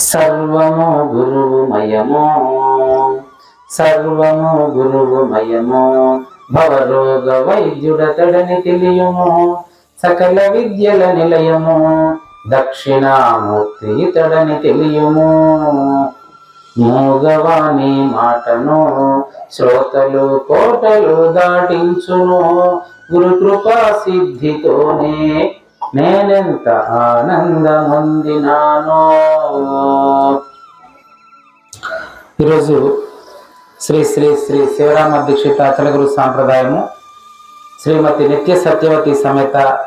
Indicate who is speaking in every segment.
Speaker 1: సర్వము గురువుమయము. సర్వము గురువుమయము. భవరోగ వైద్యుడతడని తెలియము. సకల విద్యల నిలయము. దక్షిణామూర్తి ఇతడని తెలియము. మూగవాణి మాటను. శ్రోతలు కోటలు దాటించును. గురు కృపా సిద్ధితోనే నేనెంత ఆనందమొందినానో ఈరోజు శ్రీ శ్రీ శ్రీ శివరామ దీక్షిత అచలగురు సాంప్రదాయము శ్రీమతి నిత్య సత్యవతి సమేత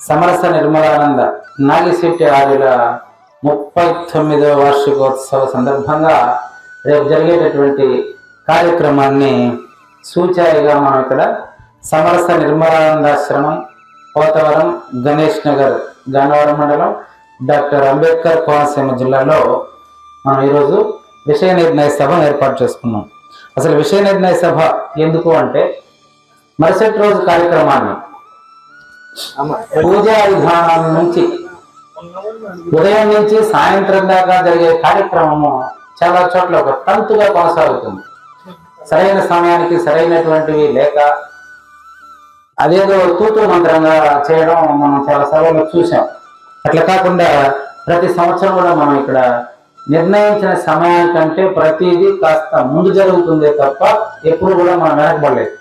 Speaker 1: సమరస నిర్మలానంద నాగిశెట్టి ఆర్యుల ముప్పై తొమ్మిదవ వార్షికోత్సవ సందర్భంగా రేపు జరిగేటటువంటి కార్యక్రమాన్ని సూచాయిగా మనం ఇక్కడ సమరస నిర్మలానందాశ్రమం పోతవరం గణేష్ నగర్ గన్నవరం మండలం డాక్టర్ అంబేద్కర్ కోనసీమ జిల్లాలో మనం ఈరోజు విషయ నిర్ణయ సభను ఏర్పాటు చేసుకున్నాం. అసలు విషయ నిర్ణయ సభ ఎందుకు అంటే మరుసటి రోజు కార్యక్రమాన్ని పూజా విధానం నుంచి ఉదయం నుంచి సాయంత్రం దాకా జరిగే కార్యక్రమము చాలా చోట్ల ఒక తంతుగా కొనసాగుతుంది. సరైన సమయానికి సరైనటువంటివి లేక అదేదో తూతు మంత్రంగా చేయడం మనం చాలా సభలో చూసాం అట్లా కాకుండా ప్రతి సంవత్సరం కూడా మనం ఇక్కడ నిర్ణయించిన సమయానికంటే ప్రతిదీ కాస్త ముందు జరుగుతుందే తప్ప ఎప్పుడు కూడా మనం వెనకబడలేదు.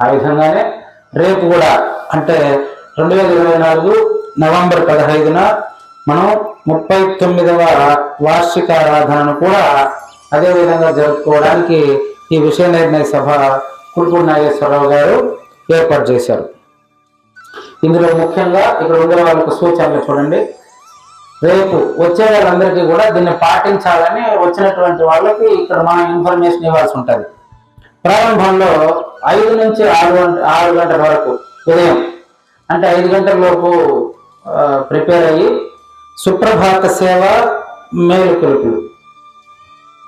Speaker 1: ఆ విధంగానే రేపు కూడా అంటే రెండు వేల ఇరవై నాలుగు నవంబర్ పదహైదున మనం ముప్పై తొమ్మిదవ వార్షిక ఆరాధనను కూడా అదే విధంగా జరుపుకోవడానికి ఈ విషయ నిర్ణయ సభ కుడుపూడి నాగేశ్వరరావు గారు ఏర్పాటు చేశారు. ఇందులో ముఖ్యంగా ఇక్కడ ఉండే వాళ్ళకు సూచనలు చూడండి. రేపు వచ్చే వాళ్ళందరికీ కూడా దీన్ని పాటించాలని వచ్చినటువంటి వాళ్ళకి ఇక్కడ మనం ఇన్ఫర్మేషన్ ఇవ్వాల్సి ఉంటుంది. ప్రారంభంలో ఐదు నుంచి ఆరు గంట ఆరు గంటల వరకు ఉదయం అంటే ఐదు గంటల లోపు ప్రిపేర్ అయ్యి సుప్రభాత సేవ మేలుకొలుపులు.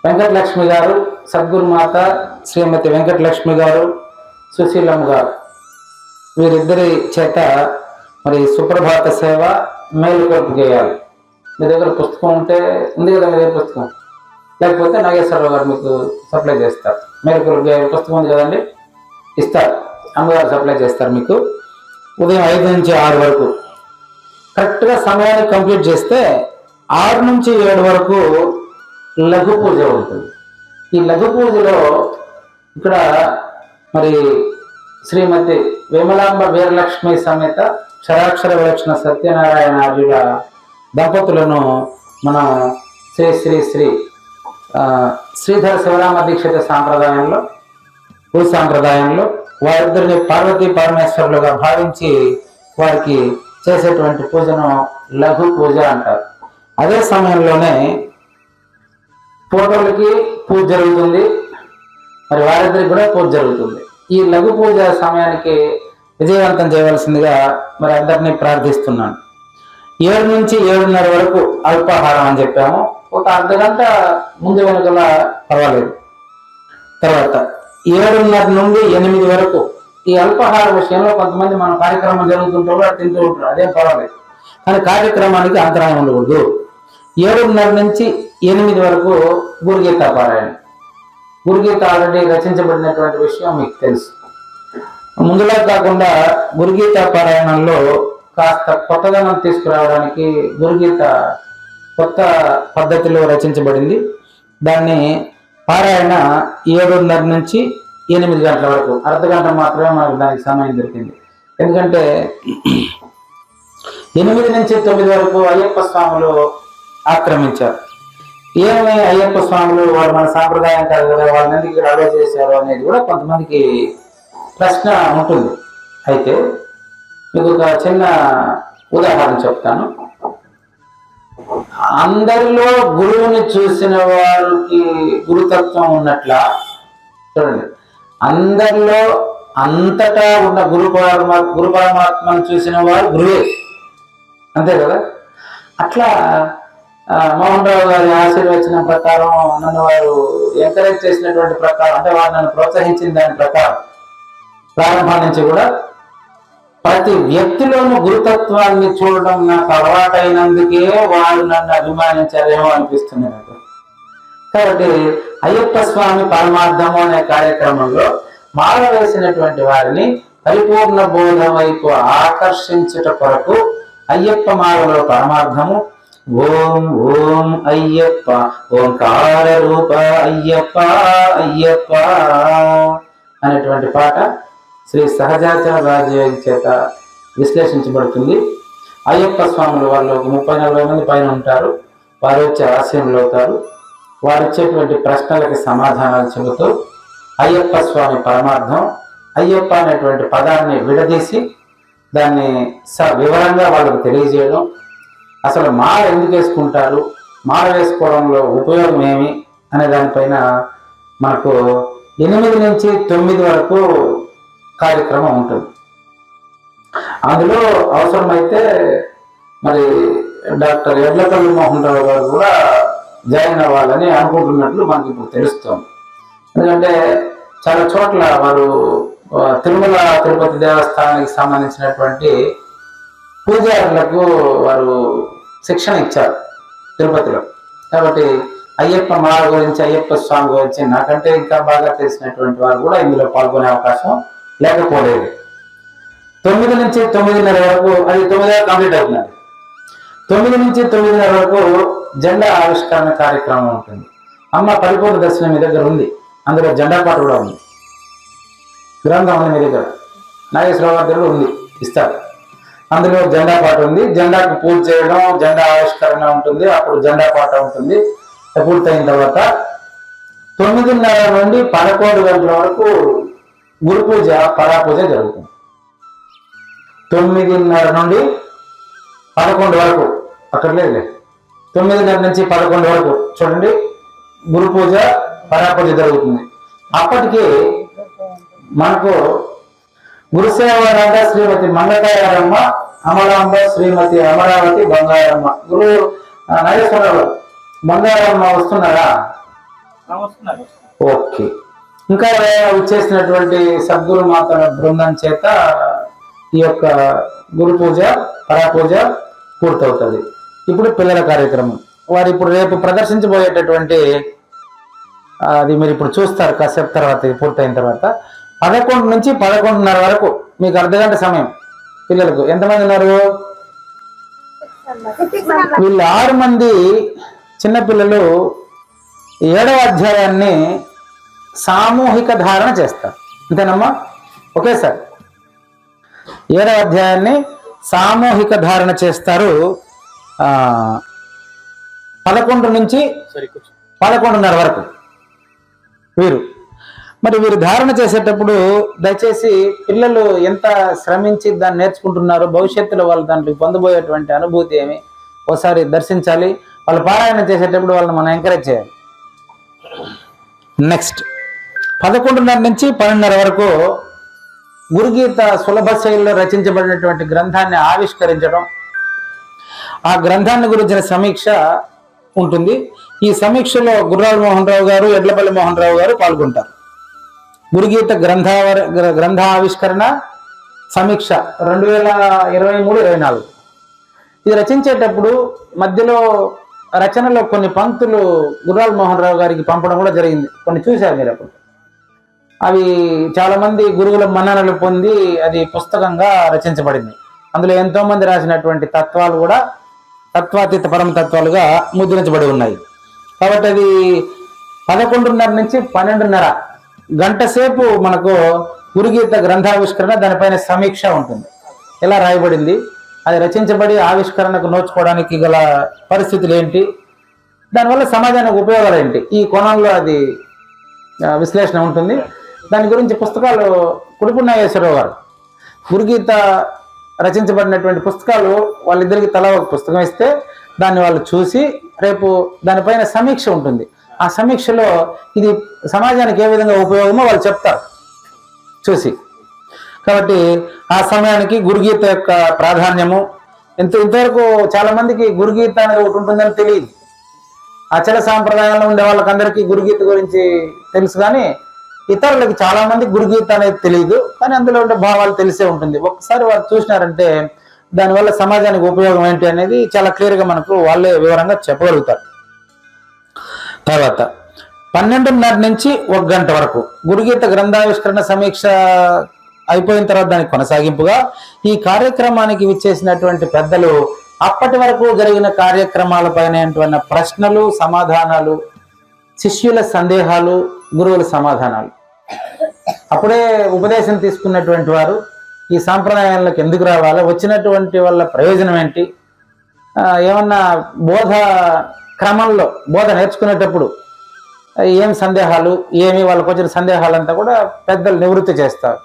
Speaker 1: వెంకటలక్ష్మి గారు సద్గురుమాత శ్రీమతి వెంకటలక్ష్మి గారు సుశీలమ్మ గారు. వీరిద్దరి చేత మరి సుప్రభాత సేవ మేలుకొలుపు చేయాలి. మీ దగ్గర పుస్తకం ఉంటే ఉంది కదా మీ దగ్గర పుస్తకం? లేకపోతే నాగేశ్వరరావు గారు మీకు సప్లై చేస్తారు. మేలుకొలుపు పుస్తకం ఉంది కదండి? ఇస్తారు. అమ్మగారు సప్లై చేస్తారు మీకు. ఉదయం ఐదు నుంచి ఆరు వరకు. కరెక్ట్గా సమయాన్ని కంప్లీట్ చేస్తే ఆరు నుంచి ఏడు వరకు లఘు పూజ ఉంటుంది. ఈ లఘు పూజలో ఇక్కడ మరి శ్రీమతి విమలాంబ వీరలక్ష్మి సమేత క్షరాక్షర విలక్షణ సత్యనారాయణ ఆర్యుల దంపతులను మనం శ్రీ శ్రీ శ్రీ ఆ, శ్రీధర శివరామ దీక్షిత సాంప్రదాయంలో భూ సాంప్రదాయంలో వారిద్దరిని పార్వతీ పరమేశ్వరులుగా భావించి వారికి చేసేటువంటి పూజను లఘు పూజ అంటారు. అదే సమయంలోనే ఫోటోలకి పూజ జరుగుతుంది. మరి వారిద్దరికి కూడా పూజ జరుగుతుంది. ఈ లఘు పూజ సమయానికి విజయవంతం చేయవలసిందిగా మరి అందరినీ ప్రార్థిస్తున్నాను. ఏడు నుంచి ఏడున్నర వరకు అల్పాహారం అని చెప్పాము. ఒక అర్ధ గంట ముందు వెనుకల పర్వాలేదు. తర్వాత ఏడున్నర నుండి ఎనిమిది వరకు ఈ అల్పాహార విషయంలో కొంతమంది మన కార్యక్రమం జరుగుతుంటారు కూడా తింటూ ఉంటారు. అదేం పర్వాలేదు. కానీ కార్యక్రమానికి అంతరాయం ఉండకూడదు. ఏడున్నర నుంచి ఎనిమిది వరకు గురుగీత పారాయణ. గురుగీత ఆల్రెడీ రచించబడినటువంటి విషయం మీకు తెలుసు. ముందులా కాకుండా గురుగీత పారాయణంలో కాస్త కొత్తదనం తీసుకురావడానికి గురుగీత కొత్త పద్ధతిలో రచించబడింది. దాన్ని పారాయణ ఏడున్నర నుంచి ఎనిమిది గంటల వరకు అర్ధ గంట మాత్రమే మనకు దానికి సమయం దొరికింది. ఎందుకంటే ఎనిమిది నుంచి తొమ్మిది వరకు అయ్యప్ప స్వాములు ఆక్రమించారు. ఏమి అయ్యప్ప స్వాములు వాళ్ళు మన సాంప్రదాయం కాదు కదా వాళ్ళని ఎందుకు ఇక్కడ అలో చేశారు అనేది కూడా కొంతమందికి ప్రశ్న ఉంటుంది. అయితే మీకు ఒక చిన్న ఉదాహరణ చెప్తాను. అందరిలో గురువుని చూసిన వారికి గురుతత్వం ఉన్నట్ల చూడండి. అందరిలో అంతటా ఉన్న గురు పరమా గురు పరమాత్మను చూసిన వారు గురువే. అంతే కదా? అట్లా మోహన్ రావు గారి ఆశీర్వచనం ప్రకారం నన్ను వారు ఎంకరేజ్ చేసినటువంటి ప్రకారం అంటే వారు నన్ను ప్రోత్సహించిన దాని ప్రకారం ప్రారంభం నుంచి కూడా ప్రతి వ్యక్తిలోనూ గురుతత్వాన్ని చూడడం నాకు అలవాటైనందుకే వారు నన్ను అభిమానించారేమో అనిపిస్తుంది నాకు. కాబట్టి అయ్యప్ప స్వామి పరమార్థము అనే కార్యక్రమంలో మాల వేసినటువంటి వారిని పరిపూర్ణ బోధ వైపు ఆకర్షించుట కొరకు అయ్యప్ప మాలలో పరమార్థము ఓం ఓం అయ్యప్ప ఓంకార రూప అయ్యప్ప అయ్యప్ప అనేటువంటి పాట శ్రీ సహజాచార రాజయోగి చేత విశ్లేషించబడుతుంది. అయ్యప్ప స్వాములు వాళ్ళు ఒక ముప్పై నలభై మంది పైన ఉంటారు. వారు వచ్చి ఆశయంలో అవుతారు. వారు ఇచ్చేటువంటి ప్రశ్నలకి సమాధానాలు చెబుతూ అయ్యప్ప స్వామి పరమార్థం అయ్యప్ప అనేటువంటి పదాన్ని విడదీసి దాన్ని స వివరంగా వాళ్ళకు తెలియజేయడం అసలు మాల ఎందుకు వేసుకుంటారు? మాల వేసుకోవడంలో ఉపయోగం ఏమి? అనే దానిపైన మనకు ఎనిమిది నుంచి తొమ్మిది వరకు కార్యక్రమం ఉంటుంది. అందులో అవసరమైతే మరి డాక్టర్ ఎడ్లపల్లి మోహన్ రావు గారు కూడా జాయిన్ అవ్వాలని అనుకుంటున్నట్లు మనకి ఇప్పుడు తెలుస్తుంది. ఎందుకంటే చాలా చోట్ల వారు తిరుమల తిరుపతి దేవస్థానానికి సంబంధించినటువంటి పూజారులకు వారు శిక్షణ ఇచ్చారు తిరుపతిలో. కాబట్టి అయ్యప్ప మాల గురించి అయ్యప్ప స్వామి గురించి నాకంటే ఇంకా బాగా తెలిసినటువంటి వారు కూడా ఇందులో పాల్గొనే అవకాశం లేకపోలేదు. తొమ్మిది నుంచి తొమ్మిదిన్నర వరకు అది తొమ్మిదిన్నర కంప్లీట్ అవుతుంది. తొమ్మిది నుంచి తొమ్మిదిన్నర వరకు జెండా ఆవిష్కరణ కార్యక్రమం ఉంటుంది. అమ్మ పరిపూర్ణ దర్శనం మీ దగ్గర ఉంది. అందులో జెండా పాట కూడా ఉంది. గ్రంథం ఉంది మీ దగ్గర. నాగేశ్వరరావు దగ్గర ఉంది. ఇస్తారు అందులో జెండా పాట ఉంది. జెండాకు పూజ చేయడం జెండా ఆవిష్కరణ ఉంటుంది. అప్పుడు జెండా పాట ఉంటుంది. పూర్తయిన తర్వాత తొమ్మిదిన్నర నుండి పదకొండు గంటల వరకు గురు పూజ పరాపూజ జరుగుతుంది. తొమ్మిదిన్నర నుండి పదకొండు వరకు అక్కడ లేదు తొమ్మిదిన్నర నుంచి పదకొండు వరకు చూడండి. గురు పూజ పరాపూజ జరుగుతుంది. అప్పటికి మనకు గురుసేవారాధ శ్రీమతి మంగతాయారమ్మ అమరాంబ శ్రీమతి అమరావతి బంగారమ్మ. గురు నాగేశ్వరరావు బంగారమ్మ వస్తున్నారా? ఓకే. ఇంకా వచ్చేసినటువంటి సద్గురు మాతల బృందం చేత ఈ యొక్క గురు పూజ పరాపూజ పూర్తవుతుంది. ఇప్పుడు పిల్లల కార్యక్రమం. వారు ఇప్పుడు రేపు ప్రదర్శించబోయేటటువంటి అది మీరు ఇప్పుడు చూస్తారు కాసేపు తర్వాత పూర్తయిన తర్వాత. పదకొండు నుంచి పదకొండున్నర వరకు మీకు అర్ధ గంట సమయం. పిల్లలకు ఎంతమంది ఉన్నారు? వీళ్ళు ఆరు మంది చిన్నపిల్లలు ఏడవ అధ్యాయాన్ని సామూహిక ధారణ చేస్తారు. అంతేనమ్మా? Okay sir. ఏడవ అధ్యాయాన్ని సామూహిక ధారణ చేస్తారు. ఆ, పదకొండు నుంచి పదకొండున్నర వరకు. వీరు. మరి వీరు ధారణ చేసేటప్పుడు దయచేసి పిల్లలు ఎంత శ్రమించి దాన్ని నేర్చుకుంటున్నారో భవిష్యత్తులో వాళ్ళు దాంట్లో పొందబోయేటువంటి అనుభూతి ఏమి ఒకసారి దర్శించాలి. వాళ్ళు పారాయణ చేసేటప్పుడు వాళ్ళని మనం ఎంకరేజ్ చేయాలి. నెక్స్ట్ పదకొండున్నర నుంచి పన్నెండున్నర వరకు గురుగీత సులభ శైలిలో రచించబడినటువంటి గ్రంథాన్ని ఆవిష్కరించడం ఆ గ్రంథాన్ని గురించిన సమీక్ష ఉంటుంది. ఈ సమీక్షలో గుర్రాల మోహన్ రావు గారు ఎడ్లపల్లి మోహన్ రావు గారు పాల్గొంటారు. గురుగీత గ్రంథావర గ్రంథ ఆవిష్కరణ సమీక్ష రెండు వేల ఇరవై మూడు ఇరవై నాలుగు. ఇది రచించేటప్పుడు మధ్యలో రచనలో కొన్ని పంక్తులు గుర్రాల మోహన్ రావు గారికి పంపడం కూడా జరిగింది. కొన్ని చూశారు మీరు అప్పుడు. అవి చాలామంది గురువుల మన్ననలు పొంది అది పుస్తకంగా రచించబడింది. అందులో ఎంతోమంది రాసినటువంటి తత్వాలు కూడా తత్వాతీత పరమ తత్వాలుగా ముద్రించబడి ఉన్నాయి. కాబట్టి అది పదకొండున్నర నుంచి పన్నెండున్నర గంట సేపు మనకు గురుగీత గ్రంథావిష్కరణ దానిపైన సమీక్ష ఉంటుంది. ఎలా రాయబడింది? అది రచించబడి ఆవిష్కరణకు నోచుకోవడానికి గల పరిస్థితులు ఏంటి? దానివల్ల సమాజానికి ఉపయోగాలు ఏంటి? ఈ కోణంలో అది విశ్లేషణ ఉంటుంది. దాని గురించి పుస్తకాలు కుడుపు నాగేశ్వరరావు గారు. గురుగీత రచించబడినటువంటి పుస్తకాలు వాళ్ళిద్దరికి తలా ఒక పుస్తకం ఇస్తే దాన్ని వాళ్ళు చూసి రేపు దానిపైన సమీక్ష ఉంటుంది. ఆ సమీక్షలో ఇది సమాజానికి ఏ విధంగా ఉపయోగమో వాళ్ళు చెప్తారు. చూసి. కాబట్టి ఆ సమయానికి గురుగీత యొక్క ప్రాధాన్యము. ఇంత ఇంతవరకు చాలామందికి గురుగీత అనేది ఒకటి ఉంటుందని తెలియదు. అచల సాంప్రదాయంలో ఉండే వాళ్ళకందరికీ గురుగీత గురించి తెలుసు కానీ ఇతరులకి చాలామంది గురుగీత అనేది తెలియదు. కానీ అందులో ఉండే భావాలు తెలిసే ఉంటుంది. ఒకసారి వారు చూసినారంటే దానివల్ల సమాజానికి ఉపయోగం ఏంటి అనేది చాలా క్లియర్గా మనకు వాళ్ళే వివరంగా చెప్పగలుగుతారు. తర్వాత పన్నెండున్నర నుంచి ఒక గంట వరకు గురుగీత గ్రంథావిష్కరణ సమీక్ష అయిపోయిన తర్వాత దానికి కొనసాగింపుగా ఈ కార్యక్రమానికి విచ్చేసినటువంటి పెద్దలు అప్పటి వరకు జరిగిన కార్యక్రమాలపైన ప్రశ్నలు సమాధానాలు శిష్యుల సందేహాలు గురువుల సమాధానాలు. అప్పుడే ఉపదేశం తీసుకున్నటువంటి వారు ఈ సాంప్రదాయాలకు ఎందుకు రావాలి? వచ్చినటువంటి వల్ల ప్రయోజనం ఏంటి? ఏమన్నా బోధ క్రమంలో బోధ నేర్చుకునేటప్పుడు ఏం సందేహాలు ఏమి వాళ్ళకి వచ్చిన సందేహాలంతా కూడా పెద్దలు నివృత్తి చేస్తారు.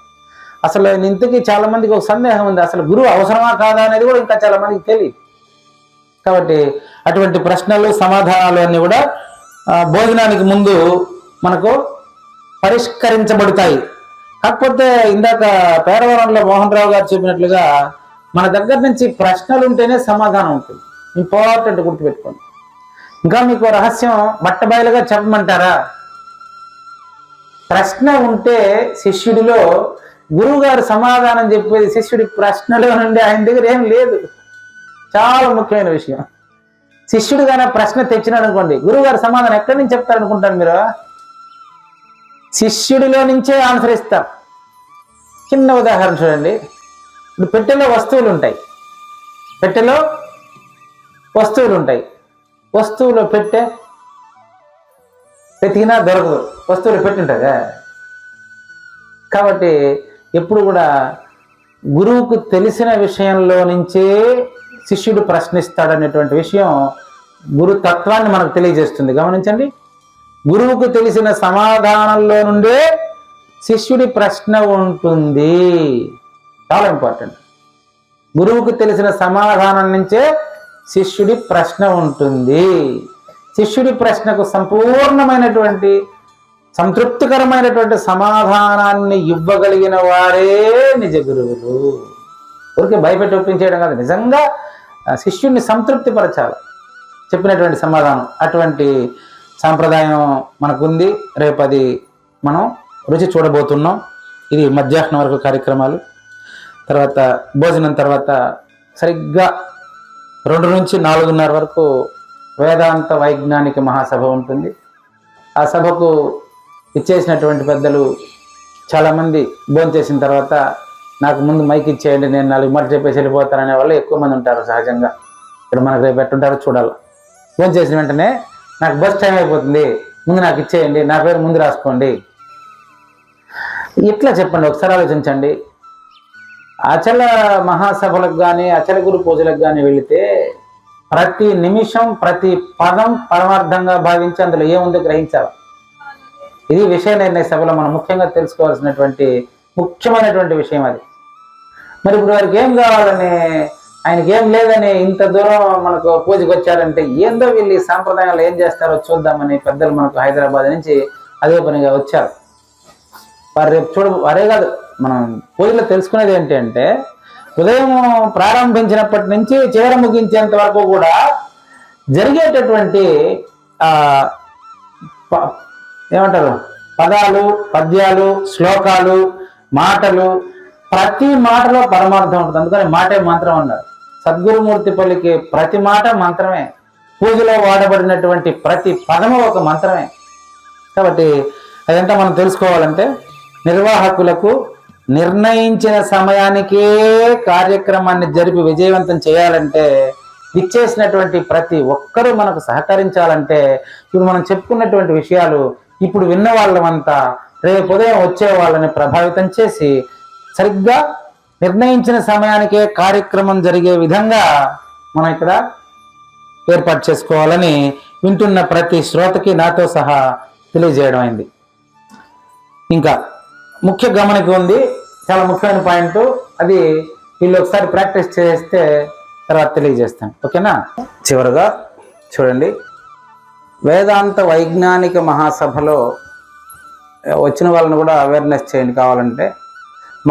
Speaker 1: అసలు ఇంతకీ చాలామందికి ఒక సందేహం ఉంది. అసలు గురువు అవసరమా కాదా అనేది కూడా ఇంకా చాలామందికి తెలియదు. కాబట్టి అటువంటి ప్రశ్నలు సమాధానాలు అన్నీ కూడా భోజనానికి ముందు మనకు పరిష్కరించబడతాయి. కాకపోతే ఇందాక పేరవరంలో మోహన్ రావు గారు చెప్పినట్లుగా మన దగ్గర నుంచి ప్రశ్నలు ఉంటేనే సమాధానం ఉంటుంది. ఇంపార్టెంట్ గుర్తుపెట్టుకోండి. ఇంకా మీకు రహస్యం బట్టబయలుగా చెప్పమంటారా? ప్రశ్న ఉంటే శిష్యుడిలో గురువుగారు సమాధానం చెప్పేది శిష్యుడి ప్రశ్నలో నుండి ఆయన దగ్గర ఏం లేదు. చాలా ముఖ్యమైన విషయం. శిష్యుడు కానీ ప్రశ్న తెచ్చినాడు అనుకోండి గురువుగారు సమాధానం ఎక్కడి నుంచి చెప్తారు అనుకుంటారు మీరు? శిష్యుడిలో నుంచే ఆన్సర్ ఇస్తాం చిన్న ఉదాహరణ చూడండి. ఇప్పుడు పెట్టెలో వస్తువులు ఉంటాయి. పెట్టెలో వస్తువులు ఉంటాయి. వస్తువులో పెట్టే వెతికినా దొరకదు. వస్తువులు పెట్టింటుందా కాబట్టి ఎప్పుడు కూడా గురువుకు తెలిసిన విషయంలో నుంచే శిష్యుడు ప్రశ్నిస్తాడనేటువంటి విషయం గురు తత్వాన్ని మనకు తెలియజేస్తుంది. గమనించండి. గురువుకు తెలిసిన సమాధానంలో నుండే శిష్యుడి ప్రశ్న ఉంటుంది. చాలా ఇంపార్టెంట్. గురువుకు తెలిసిన సమాధానం నుంచే శిష్యుడి ప్రశ్న ఉంటుంది. శిష్యుడి ప్రశ్నకు సంపూర్ణమైనటువంటి సంతృప్తికరమైనటువంటి సమాధానాన్ని ఇవ్వగలిగిన వారే నిజ గురువులు. ఊరికే భయపెట్టి ఒప్పించేయడం కాదు. నిజంగా శిష్యుడిని సంతృప్తిపరచాలి. చెప్పినటువంటి సమాధానం అటువంటి సాంప్రదాయం మనకుంది. రేపు అది మనం రుచి చూడబోతున్నాం. ఇది మధ్యాహ్నం వరకు కార్యక్రమాలు. తర్వాత భోజనం తర్వాత సరిగ్గా రెండు నుంచి నాలుగున్నర వరకు వేదాంత వైజ్ఞానిక మహాసభ ఉంటుంది. ఆ సభకు ఇచ్చేసినటువంటి పెద్దలు చాలామంది భోంచేసిన తర్వాత నాకు ముందు మైక్ ఇచ్చేయండి నేను నాలుగు మాట చెప్పేసి వెళ్ళిపోతాననే వాళ్ళు ఎక్కువ మంది ఉంటారు సహజంగా. ఇక్కడ మనకు రేపు పెట్టుంటారు చూడాలి. భోంచేసిన వెంటనే నాకు బస్ టైం అయిపోతుంది ముందు నాకు ఇచ్చేయండి నా పేరు ముందు రాసుకోండి. ఇట్లా చెప్పండి ఒకసారి ఆలోచించండి. అచల మహాసభలకు కానీ అచల గురు పూజలకు కానీ వెళితే ప్రతి నిమిషం ప్రతి పదం పరమార్థంగా భావించి అందులో ఏముందో గ్రహించాలి. ఇది విషయ నిర్ణయ సభలో మనం ముఖ్యంగా తెలుసుకోవాల్సినటువంటి ముఖ్యమైనటువంటి విషయం అది. మరి ఇప్పుడు వారికి ఏం కావాలని ఆయనకి ఏం లేదని ఇంత దూరం మనకు పూజకు వచ్చారంటే ఏందో వీళ్ళు ఈ సాంప్రదాయాలు ఏం చేస్తారో చూద్దామని పెద్దలు మనకు హైదరాబాద్ నుంచి అదే పనిగా వచ్చారు. వారు రేపు చూడ వారే కాదు మనం పూజలో తెలుసుకునేది ఏంటంటే ఉదయం ప్రారంభించినప్పటి నుంచి చివర ముగించేంత వరకు కూడా జరిగేటటువంటి ప- ఏమంటారు? పదాలు పద్యాలు శ్లోకాలు మాటలు ప్రతి మాటలో పరమార్థం ఉంటుంది. అందుకని మాటే మంత్రం అన్నారు. సద్గురుమూర్తి పలికే ప్రతి మాట మంత్రమే. పూజలో వాడబడినటువంటి ప్రతి పదము ఒక మంత్రమే. కాబట్టి అదంతా మనం తెలుసుకోవాలంటే నిర్వాహకులకు నిర్ణయించిన సమయానికే కార్యక్రమాన్ని జరిపి విజయవంతం చేయాలంటే ఇచ్చేసినటువంటి ప్రతి ఒక్కరూ మనకు సహకరించాలంటే ఇప్పుడు మనం చెప్పుకున్నటువంటి విషయాలు ఇప్పుడు విన్న వాళ్ళమంతా రేపు ఉదయం వచ్చే వాళ్ళని ప్రభావితం చేసి సరిగ్గా నిర్ణయించిన సమయానికే కార్యక్రమం జరిగే విధంగా మనం ఇక్కడ ఏర్పాటు చేసుకోవాలని వింటున్న ప్రతి శ్రోతకి నాతో సహా తెలియజేయడం అయింది. ఇంకా ముఖ్య గమనిక ఉంది. చాలా ముఖ్యమైన పాయింట్. అది వీళ్ళు ఒకసారి ప్రాక్టీస్ చేస్తే తర్వాత తెలియజేస్తాను. ఓకేనా? చివరగా చూడండి. వేదాంత వైజ్ఞానిక మహాసభలో వచ్చిన వాళ్ళని కూడా అవేర్నెస్ చేయండి కావాలంటే.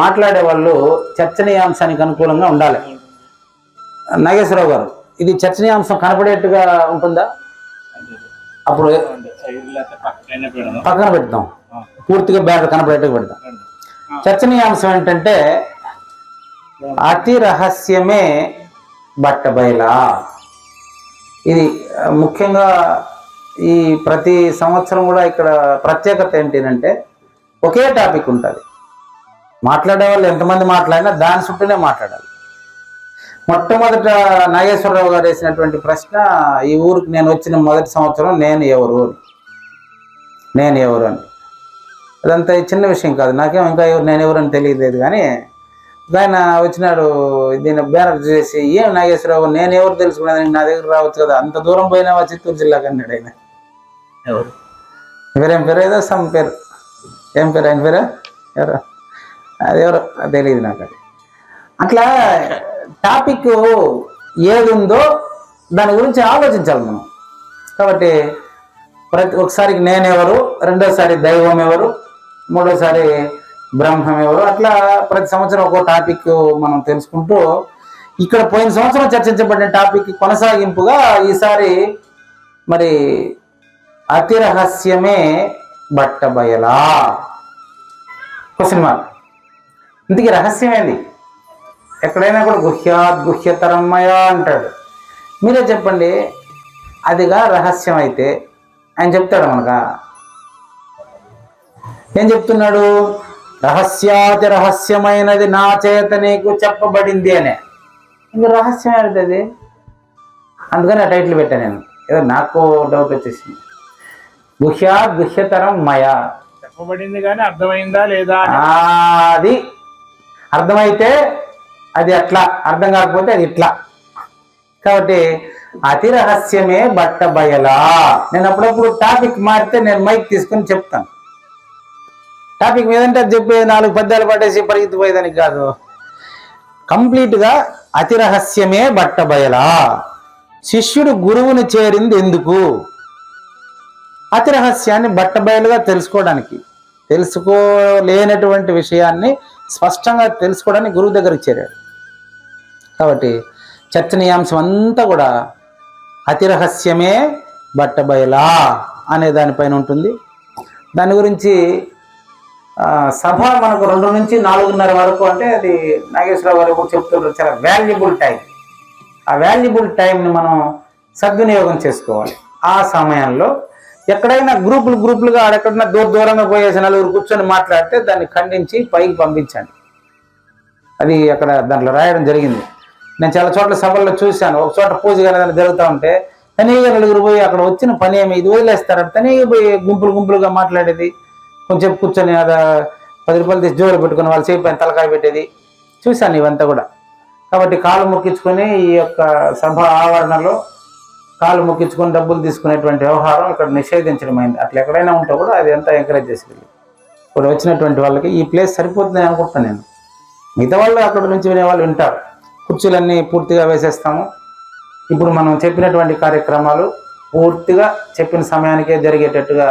Speaker 1: మాట్లాడే వాళ్ళు చర్చనీయాంశానికి అనుకూలంగా ఉండాలి. నాగేశ్వరరావు గారు ఇది చర్చనీయాంశం కనపడేట్టుగా ఉంటుందా? అప్పుడు
Speaker 2: పక్కనే పెడదాం.
Speaker 1: పూర్తిగా బ్యానర్ కనపడేట్టుగా పెడతాం. చర్చనీయాంశం ఏంటంటే అతి రహస్యమే బట్టబయలా. ఇది ముఖ్యంగా ఈ ప్రతి సంవత్సరం కూడా ఇక్కడ ప్రత్యేకత ఏంటిదంటే ఒకే టాపిక్ ఉంటుంది. మాట్లాడే వాళ్ళు ఎంతమంది మాట్లాడినా దాని చుట్టూనే మాట్లాడాలి. మొట్టమొదట నాగేశ్వరరావు గారు వేసినటువంటి ప్రశ్న ఈ ఊరికి నేను వచ్చిన మొదటి సంవత్సరం నేను ఎవరు అని. నేను ఎవరు అని. అదంతా చిన్న విషయం కాదు. నాకేం ఇంకా ఎవరు నేను ఎవరు అని తెలియలేదు కానీ ఆయన వచ్చినాడు దీన్ని బ్యానర్ చేసి ఏం నాగేశ్వరరావు నేను ఎవరు తెలుసుకునేది నా దగ్గర రావచ్చు కదా అంత దూరం పోయినావా చిత్తూరు జిల్లాకి అన్నాడు ఆయన.
Speaker 2: ఎవరు?
Speaker 1: పేరేం పేరు? ఏదో సమ్ పేరు. ఏం పేరు? ఆయన పేరు? ఎవరు? అది ఎవరు? తెలియదు నాకు అది. అట్లా టాపిక్ ఏది ఉందో దాని గురించి ఆలోచించాలి మనం. కాబట్టి ప్రతి ఒకసారికి నేనెవరు రెండోసారి దైవం ఎవరు మూడోసారి బ్రహ్మం ఎవరు? అట్లా ప్రతి సంవత్సరం ఒక్కో టాపిక్ మనం తెలుసుకుంటూ ఇక్కడ పోయిన సంవత్సరం చర్చించబడిన టాపిక్ కొనసాగింపుగా ఈసారి మరి అతి రహస్యమే బట్టబయలా క్వశ్చన్ మార్క్ ఇంతకీ రహస్యం ఏంది? ఎక్కడైనా కూడా గుహ్యాత్ గుహ్యతరమ్మయా అంటాడు. మీరే చెప్పండి. అదిగా రహస్యం అయితే ఆయన చెప్తాడు మనక. ఏం చెప్తున్నాడు? రహస్యాతి రహస్యమైనది నా చేత నీకు చెప్పబడింది అనే. ఇంక రహస్యం అది? అందుకని ఆ టైటిల్ పెట్టాను నేను. ఏదో నాకు డౌట్ వచ్చేసింది. గుహ్యాత్ గుహ్యతరం మయా.
Speaker 2: చెప్పబడింది కానీ అర్థమైందా లేదా.
Speaker 1: అది అర్థమైతే అది అట్లా. అర్థం కాకపోతే అది ఇట్లా. కాబట్టి అతి రహస్యమే బట్ట బయలా నేను అప్పుడప్పుడు టాపిక్ మారితే నేను మైక్ తీసుకొని చెప్తాను. టాపిక్ ఏదంటే అది చెప్పే నాలుగు పద్యాలు పట్టేసి పరిగెత్తిపోయేదానికి కాదు. కంప్లీట్గా అతి రహస్యమే బట్ట బయలా శిష్యుడు గురువుని చేరింది ఎందుకు? అతి రహస్యాన్ని బట్టబయలుగా తెలుసుకోవడానికి తెలుసుకోలేనటువంటి విషయాన్ని స్పష్టంగా తెలుసుకోవడానికి గురువు దగ్గరికి చేరాడు. కాబట్టి చర్చనీయాంశం అంతా కూడా అతి రహస్యమే బట్టబయలా అనే దానిపైన ఉంటుంది. దాని గురించి సభ మనకు రెండు నుంచి నాలుగున్నర వరకు అంటే అది నాగేశ్వరరావు గారు ఎప్పుడు చెప్తున్నారు చాలా వాల్యుబుల్ టైం ఆ వాల్యుబుల్ టైంని మనం సద్వినియోగం చేసుకోవాలి. ఆ సమయంలో ఎక్కడైనా గ్రూపులు గ్రూపులుగా ఆడెక్కడన్నా దూర దూరంగా పోయేసి నలుగురు కూర్చొని మాట్లాడితే దాన్ని ఖండించి పైకి పంపించండి. అది అక్కడ దాంట్లో రాయడం జరిగింది. నేను చాలా చోట్ల సభల్లో చూశాను. ఒక చోట పూజ కానీ ఏదైనా జరుగుతూ ఉంటే తనీగా నలుగురు పోయి అక్కడ వచ్చిన పని ఏమి? ఇది వదిలేస్తారంటే. తనీగా పోయి గుంపులు గుంపులుగా మాట్లాడేది. కొంచెం కూర్చొని అదా పది రూపాయలు తీసి జోలు పెట్టుకుని వాళ్ళు చేయి పైన తలకాయ పెట్టేది. చూశాను ఇవంతా కూడా. కాబట్టి కాలు మొక్కించుకొని ఈ యొక్క సభ ఆవరణలో కాలు మొక్కించుకొని డబ్బులు తీసుకునేటువంటి వ్యవహారం ఇక్కడ నిషేధించడమైంది అట్లా ఎక్కడైనా ఉంటే కూడా అది అంతా ఎంకరేజ్ చేసేది ఇప్పుడు వచ్చినటువంటి వాళ్ళకి ఈ ప్లేస్ సరిపోతుంది అనుకుంటున్నాను నేను. మిగతా వాళ్ళు అక్కడ నుంచి వినే వాళ్ళు వింటారు. కుర్చీలన్నీ పూర్తిగా వేసేస్తాము. ఇప్పుడు మనం చెప్పినటువంటి కార్యక్రమాలు పూర్తిగా చెప్పిన సమయానికే జరిగేటట్టుగా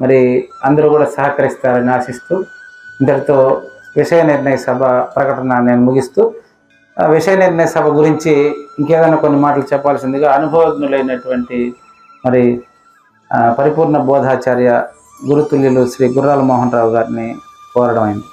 Speaker 1: మరి అందరూ కూడా సహకరిస్తారని ఆశిస్తూ ఇంతటితో విషయ నిర్ణయ సభ ప్రకటన నేను ముగిస్తూ ఆ విషయ నిర్ణయ సభ గురించి ఇంకేదైనా కొన్ని మాటలు చెప్పాల్సిందిగా అనుభవజ్ఞులైనటువంటి మరి పరిపూర్ణ బోధాచార్య గురుతుల్యులు శ్రీ గుర్రాల మోహన్ రావు గారిని కోరడం అయింది.